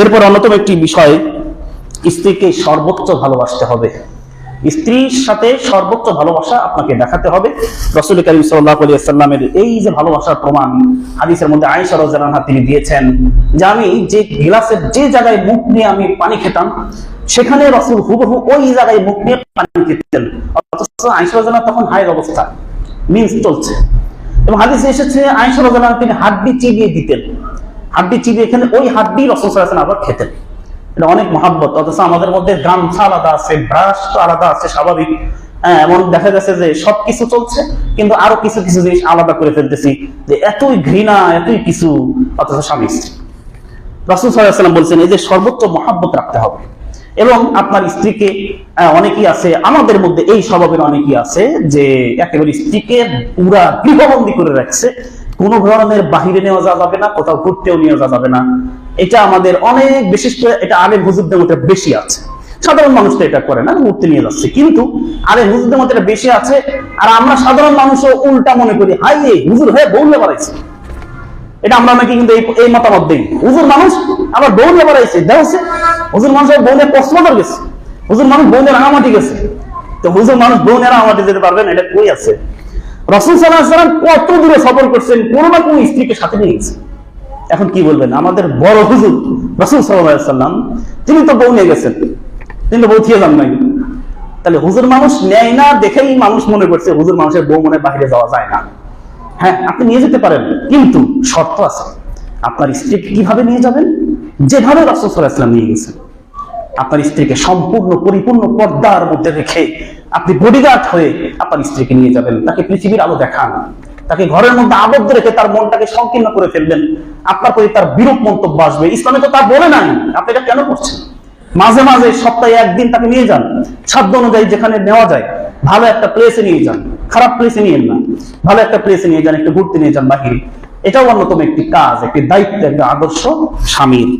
এরপর অন্যতম একটি বিষয়, স্ত্রীকে সর্বোচ্চ ভালোবাসতে হবে। স্ত্রীর সাথে সর্বোচ্চ ভালোবাসা আপনাকে দেখাতে হবে। রসুল করিম সাল্লাহ এই যে ভালোবাসার প্রমাণ, হাদিসের মধ্যে আয়েশা রাজা তিনি দিয়েছেন যে, আমি যে গ্লাসের যে জায়গায় মুখ নিয়ে আমি পানি খেতাম, সেখানে রসুল হুবহু ওই জায়গায় মুখ নিয়ে পানি খেতেন। অথচ আয়েশা তখন হায়ের অবস্থা মিন্স চলছে। এবং হাদিসে এসেছে, আয়েশা রাজা তিনি হাড্ডি চিবিয়ে দিতেন। হাড্ডি চিবিয়ে এখানে ওই হাড্ডি রসুল সাল্লাহ আবার খেতেন। এটা অনেক মহাব্বত, অথচ আমাদের মধ্যে গামছা আলাদা আছে, ব্রাশ তো আলাদা আছে, স্বাভাবিক। হ্যাঁ এমন দেখা গেছে যে সবকিছু চলছে, কিন্তু আরও কিছু কিছু জিনিস আলাদা করে ফেলতেছি, যে এতই ঘৃণা, এতই কিছু, অথচ স্বামী স্ত্রী। রাসুল সাল্লাম বলছেন, এই যে সর্বোচ্চ মহাব্বত রাখতে হবে। এবং আপনার স্ত্রীকে অনেকেই আছে, আমাদের মধ্যে এই স্বভাবের অনেকেই আছে, যে একেবারে স্ত্রীকে পুরা গৃহবন্দী করে রাখছে। কোনো ধরনের বাহিরে নেওয়া যাবে না, কোথাও ঘুরতেও নিয়ে যাওয়া যাবে না। এটা আমাদের অনেক বিশেষ করে এটা আলেম হুজুরদের মধ্যে বেশি আছে। সাধারণ মানুষ তো এটা করে না ঘুরতে নিয়ে যাচ্ছে। কিন্তু আলেম হুজুরদের মধ্যে এটা বেশি আছে, আর আমরা সাধারণ মানুষও উল্টা মনে করি হাই এই হুজুর হয়ে বউলে বাড়াইছে। এটা আমরা নাকি কিন্তু এই মতামত দিই। হুজুর মানুষ আবার বউলে বাড়াইছে দেখছে হুজুর মানুষ বউলে কক্সবাজার গেছে। হুজুর মানুষ বউলে রাঙামাটি গেছে। তো হুজুর মানুষ বউলে রাঙামাটি যেতে পারবেন, এটা কই আছে? রসুল সাল্লাহ সাল্লাম কত দূরে সফর করছেন, কোনো না কোনো স্ত্রীকে সাথে নিয়ে গেছে। এখন কি বলবেন? আমাদের বড় হুজুর রসুল সাল্লাম তিনি তো বউ নিয়ে গেছেন। তিনি তো বউ থিয়ে যান নাই। তাহলে হুজুর মানুষ নেয় না দেখেই মানুষ মনে করছে, হুজুর মানুষের বউ মনে বাইরে যাওয়া যায় না। হ্যাঁ আপনি নিয়ে যেতে পারেন, কিন্তু শর্ত আছে। আপনার স্ত্রীকে কীভাবে নিয়ে যাবেন? যেভাবে রসুল সাল্লাহ ইসলাম নিয়ে গেছেন। আপনার স্ত্রীকে সম্পূর্ণ পরিপূর্ণ পর্দার মধ্যে রেখে আপনি বডিগার্ড হয়ে আপনার স্ত্রীকে নিয়ে যাবেন, তাকে পৃথিবীর আলো দেখান, তাকে ঘরের মধ্যে আবদ্ধ রেখে তার মনটাকে সংকীর্ণ করে ফেলবেন, আপনার প্রতি তার বিরূপ মন্তব্য আসবে। ইসলামে তো তা বলে নাই, আপনি এটা কেন করছেন? মাঝে মাঝে সপ্তাহে একদিন তাকে নিয়ে যান, সাধ্য অনুযায়ী যেখানে নেওয়া যায়, ভালো একটা প্লেসে নিয়ে যান, খারাপ প্লেসে নিয়ে না, ভালো একটা প্লেসে নিয়ে যান, একটু ঘুরতে নিয়ে যান বাহিরে। এটাও অন্যতম একটি কাজ, একটি দায়িত্ব একটা আদর্শ স্বামীর।